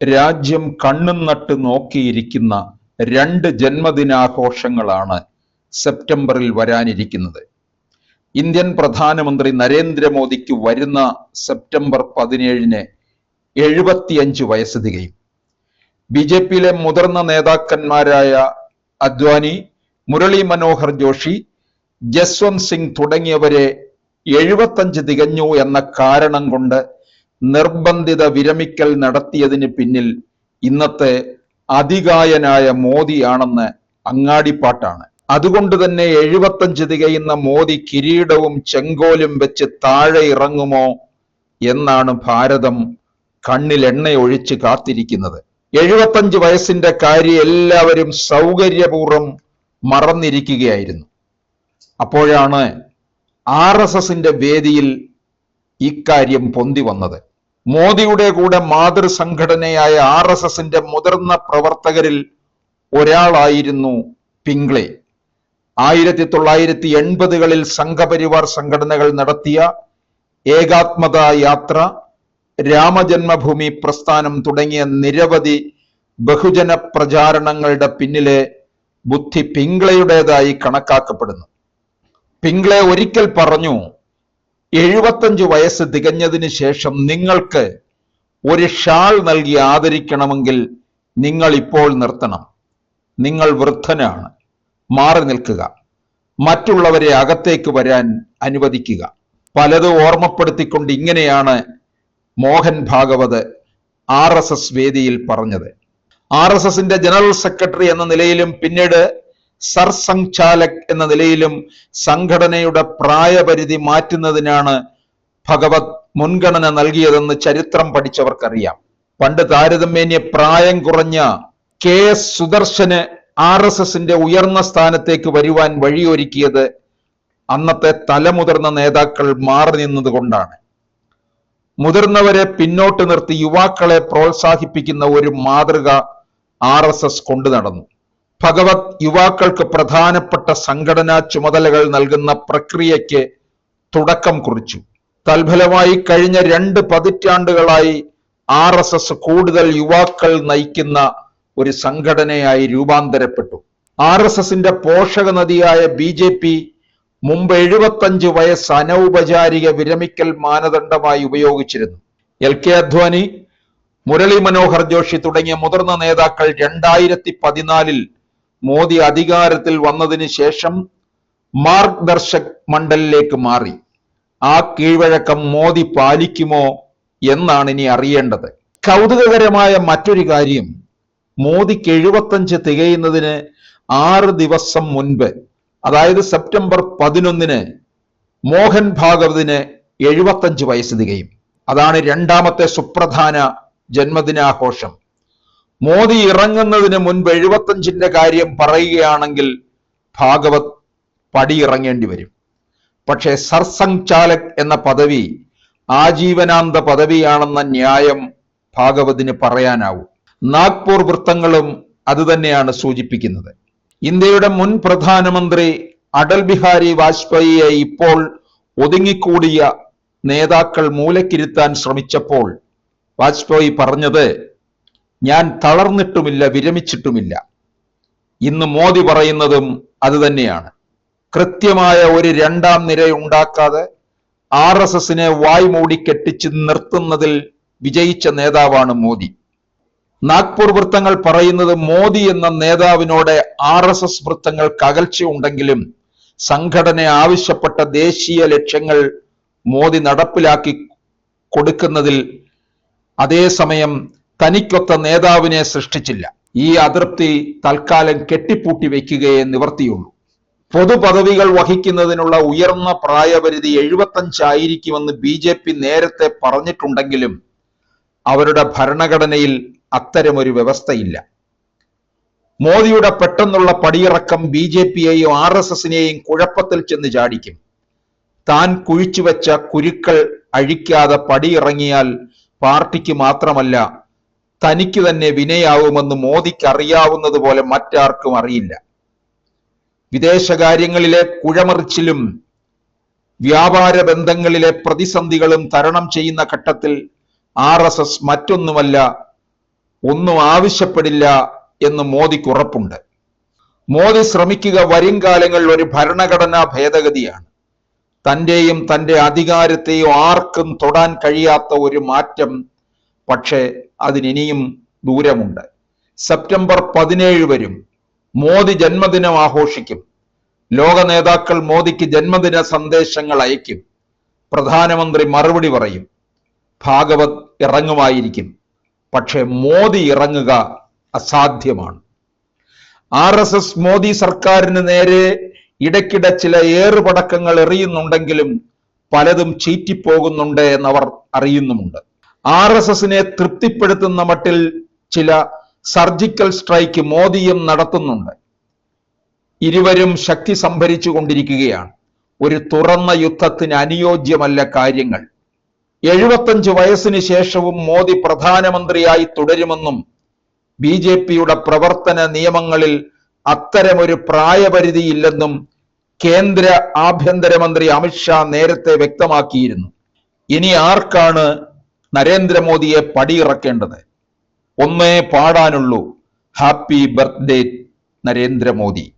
രാജ്യം കണ്ണും നട്ട് നോക്കിയിരിക്കുന്ന രണ്ട് ജന്മദിനാഘോഷങ്ങളാണ് സെപ്റ്റംബറിൽ വരാനിരിക്കുന്നത്. ഇന്ത്യൻ പ്രധാനമന്ത്രി നരേന്ദ്രമോദിക്ക് വരുന്ന സെപ്റ്റംബർ പതിനേഴിന് എഴുപത്തിയഞ്ച് വയസ്സ് തികയും. ബി ജെ പിയിലെ മുതിർന്ന നേതാക്കന്മാരായ അദ്വാനി മുരളി മനോഹർ ജോഷി ജസ്വന്ത് സിംഗ് തുടങ്ങിയവരെ എഴുപത്തഞ്ച് തികഞ്ഞു എന്ന കാരണം കൊണ്ട് നിർബന്ധിത വിരമിക്കൽ നടത്തിയതിന് പിന്നിൽ ഇന്നത്തെ അതികായനായ മോദിയാണെന്ന് അങ്ങാടിപ്പാട്ടാണ്. അതുകൊണ്ട് തന്നെ എഴുപത്തഞ്ച് തികയുന്ന മോദി കിരീടവും ചെങ്കോലും വെച്ച് താഴെ ഇറങ്ങുമോ എന്നാണ് ഭാരതം കണ്ണിൽ എണ്ണയൊഴിച്ച് കാത്തിരിക്കുന്നത്. എഴുപത്തഞ്ച് വയസ്സിന്റെ കാര്യം എല്ലാവരും സൗകര്യപൂർവം മറന്നിരിക്കുകയായിരുന്നു. അപ്പോഴാണ് ആർ എസ് എസിന്റെ വേദിയിൽ ഇക്കാര്യം പൊന്തി വന്നത്. മോദിയുടെ കൂടെ മാതൃസംഘടനയായ ആർ എസ് എസിന്റെ മുതിർന്ന പ്രവർത്തകരിൽ ഒരാളായിരുന്നു പിംഗ്ലെ. ആയിരത്തി തൊള്ളായിരത്തി എൺപതുകളിൽ സംഘപരിവാർ സംഘടനകൾ നടത്തിയ ഏകാത്മത യാത്ര രാമജന്മഭൂമി പ്രസ്ഥാനം തുടങ്ങിയ നിരവധി ബഹുജന പ്രചാരണങ്ങളുടെ പിന്നിലെ ബുദ്ധി പിംഗ്ലയുടേതായി കണക്കാക്കപ്പെടുന്നു. പിംഗ്ലെ ഒരിക്കൽ പറഞ്ഞു എഴുപത്തഞ്ച് വയസ്സ് തികഞ്ഞതിന് ശേഷം നിങ്ങൾക്ക് ഒരു ഷാൾ നൽകി ആദരിക്കണമെങ്കിൽ നിങ്ങൾ ഇപ്പോൾ നിർത്തണം. നിങ്ങൾ വൃദ്ധനാണ്. മാറി നിൽക്കുക. മറ്റുള്ളവരെ അകത്തേക്ക് വരാൻ അനുവദിക്കുക. പലതും ഓർമ്മപ്പെടുത്തിക്കൊണ്ട് ഇങ്ങനെയാണ് Mohan Bhagwat R S S വേദിയിൽ പറഞ്ഞത്. ആർ എസ് എസിന്റെ ജനറൽ സെക്രട്ടറി എന്ന നിലയിലും പിന്നീട് സർസംഘാലക് എന്ന നിലയിലും സംഘടനയുടെ പ്രായപരിധി മാറ്റുന്നതിനാണ് ഭഗവത് മുൻഗണന നൽകിയതെന്ന് ചരിത്രം പഠിച്ചവർക്കറിയാം. പണ്ട് താരതമ്യേന പ്രായം കുറഞ്ഞ കെ എസ് സുദർശന് ആർ എസ് എസിന്റെ ഉയർന്ന സ്ഥാനത്തേക്ക് വരുവാൻ വഴിയൊരുക്കിയത് അന്നത്തെ തലമുതിർന്ന നേതാക്കൾ മാറി നിന്നത് കൊണ്ടാണ് മുതിർന്നവരെ പിന്നോട്ട് നിർത്തി യുവാക്കളെ പ്രോത്സാഹിപ്പിക്കുന്ന ഒരു മാതൃക ആർ എസ് എസ് കൊണ്ടു നടന്നു. ഭഗവത് യുവാക്കൾക്ക് പ്രധാനപ്പെട്ട സംഘടനാ ചുമതലകൾ നൽകുന്ന പ്രക്രിയയ്ക്ക് തുടക്കം കുറിച്ചു. തൽഫലമായി കഴിഞ്ഞ രണ്ട് പതിറ്റാണ്ടുകളായി ആർ എസ് എസ് കൂടുതൽ യുവാക്കൾ നയിക്കുന്ന ഒരു സംഘടനയായി രൂപാന്തരപ്പെട്ടു. ആർ എസ് എസിന്റെ പോഷക നദിയായ ബി ജെ പി മുമ്പ് എഴുപത്തഞ്ച് വയസ്സ് അനൗപചാരിക വിരമിക്കൽ മാനദണ്ഡമായി ഉപയോഗിച്ചിരുന്നു. എൽ കെ അദ്വാനി മുരളി മനോഹർ ജോഷി തുടങ്ങിയ മുതിർന്ന നേതാക്കൾ രണ്ടായിരത്തി പതിനാലിൽ മോദി അധികാരത്തിൽ വന്നതിന് ശേഷം മാർഗ്ദർശക് മണ്ഡലിലേക്ക് മാറി. ആ കീഴ്വഴക്കം മോദി പാലിക്കുമോ എന്നാണ് ഇനി അറിയേണ്ടത്. കൗതുകകരമായ മറ്റൊരു കാര്യം മോദിക്ക് എഴുപത്തഞ്ച് തികയുന്നതിന് ആറ് ദിവസം മുൻപ് അതായത് സെപ്റ്റംബർ പതിനൊന്നിന് മോഹൻ ഭാഗവതിന് എഴുപത്തഞ്ച് വയസ്സ് തികയും. അതാണ് രണ്ടാമത്തെ സുപ്രധാന ജന്മദിനാഘോഷം. മോദി ഇറങ്ങുന്നതിന് മുൻപ് എഴുപത്തഞ്ചിന്റെ കാര്യം പറയുകയാണെങ്കിൽ ഭാഗവത് പടിയിറങ്ങേണ്ടി വരും. പക്ഷേ സർസംഘാലക് എന്ന പദവി ആജീവനാന്ത പദവിയാണെന്ന ന്യായം ഭാഗവതിന് പറയാനാവും. നാഗ്പൂർ വൃത്തങ്ങളും അതുതന്നെയാണ് സൂചിപ്പിക്കുന്നത്. ഇന്ത്യയുടെ മുൻ പ്രധാനമന്ത്രി അടൽ ബിഹാരി വാജ്പേയിയെ ഇപ്പോൾ ഒതുങ്ങിക്കൂടിയ നേതാക്കൾ മൂലക്കിരുത്താൻ ശ്രമിച്ചപ്പോൾ വാജ്പേയി പറഞ്ഞത് ഞാൻ തളർന്നിട്ടുമില്ല വിരമിച്ചിട്ടുമില്ല. ഇന്ന് മോദി പറയുന്നതും അത് തന്നെയാണ്. കൃത്യമായ ഒരു രണ്ടാം നിര ഉണ്ടാക്കാതെ ആർ എസ് എസിനെ വായ്മൂടി കെട്ടിച്ച് നിർത്തുന്നതിൽ വിജയിച്ച നേതാവാണ് മോദി. നാഗ്പൂർ വൃത്തങ്ങൾ പറയുന്നത് മോദി എന്ന നേതാവിനോട് ആർ എസ് എസ് വൃത്തങ്ങൾക്ക് അകൽച്ചയുണ്ടെങ്കിലും സംഘടന ആവശ്യപ്പെട്ട ദേശീയ ലക്ഷ്യങ്ങൾ മോദി നടപ്പിലാക്കി കൊടുക്കുന്നതിൽ അതേസമയം തനിക്കൊത്ത നേതാവിനെ സൃഷ്ടിച്ചില്ല. ഈ അതൃപ്തി തൽക്കാലം കെട്ടിപ്പൂട്ടി വയ്ക്കുകയേ നിവർത്തിയുള്ളൂ. പൊതുപദവികൾ വഹിക്കുന്നതിനുള്ള ഉയർന്ന പ്രായപരിധി എഴുപത്തഞ്ചായിരിക്കുമെന്ന് ബി ജെ പി നേരത്തെ പറഞ്ഞിട്ടുണ്ടെങ്കിലും അവരുടെ ഭരണഘടനയിൽ അത്തരമൊരു വ്യവസ്ഥയില്ല. മോദിയുടെ പെട്ടെന്നുള്ള പടിയിറക്കം ബി ജെ പിയെയും ആർ എസ് എസിനെയും കുഴപ്പത്തിൽ ചെന്ന് ചാടിക്കും. താൻ കുഴിച്ചുവെച്ച കുരുക്കൾ അഴിക്കാതെ പടിയിറങ്ങിയാൽ പാർട്ടിക്ക് മാത്രമല്ല തനിക്ക് തന്നെ വിനയാവുമെന്ന് മോദിക്ക് അറിയാവുന്നത് പോലെ മറ്റാർക്കും അറിയില്ല. വിദേശകാര്യങ്ങളിലെ കുഴമറിച്ചിലും വ്യാപാര ബന്ധങ്ങളിലെ പ്രതിസന്ധികളും തരണം ചെയ്യുന്ന ഘട്ടത്തിൽ ആർ എസ് എസ് മറ്റൊന്നുമല്ല ഒന്നും ആവശ്യപ്പെടില്ല എന്ന് മോദിക്ക് ഉറപ്പുണ്ട്. മോദി ശ്രമിക്കുക വരും കാലങ്ങളിൽ ഒരു ഭരണഘടനാ ഭേദഗതിയാണ്. തന്റെയും തന്റെ അധികാരത്തെയും ആർക്കും തൊടാൻ കഴിയാത്ത ഒരു മാറ്റം പക്ഷേ അതിനിനിയും ദൂരമുണ്ട്. സെപ്റ്റംബർ പതിനേഴ് വരും. മോദി ജന്മദിനം ആഘോഷിക്കും. ലോക നേതാക്കൾ മോദിക്ക് ജന്മദിന സന്ദേശങ്ങൾ അയക്കും. പ്രധാനമന്ത്രി മറുപടി പറയും. ഭാഗവത് ഇറങ്ങുമായിരിക്കും. പക്ഷെ മോദി ഇറങ്ങുക അസാധ്യമാണ്. ആർ എസ് എസ് മോദി സർക്കാരിന് നേരെ ഇടയ്ക്കിടെ ചില ഏറുപടക്കങ്ങൾ എറിയുന്നുണ്ടെങ്കിലും പലതും ചീറ്റിപ്പോകുന്നുണ്ട് എന്നവർ അറിയുന്നുമുണ്ട്. ആർ എസ് എസിനെ തൃപ്തിപ്പെടുത്തുന്ന മട്ടിൽ ചില സർജിക്കൽ സ്ട്രൈക്ക് മോദിയും നടത്തുന്നുണ്ട്. ഇരുവരും ശക്തി സംഭരിച്ചു കൊണ്ടിരിക്കുകയാണ്. ഒരു തുറന്ന യുദ്ധത്തിന് അനുയോജ്യമല്ല കാര്യങ്ങൾ. എഴുപത്തഞ്ച് വയസ്സിന് ശേഷവും മോദി പ്രധാനമന്ത്രിയായി തുടരുമെന്നും ബി ജെ പിയുടെ പ്രവർത്തന നിയമങ്ങളിൽ അത്തരമൊരു പ്രായപരിധിയില്ലെന്നും കേന്ദ്ര ആഭ്യന്തരമന്ത്രി അമിത്ഷാ നേരത്തെ വ്യക്തമാക്കിയിരുന്നു. ഇനി ആർക്കാണ് നരേന്ദ്രമോദിയെ പടിയിറക്കേണ്ടത്. ഒന്നേ പാടാനുള്ളൂ. Happy birthday Narendra Modi.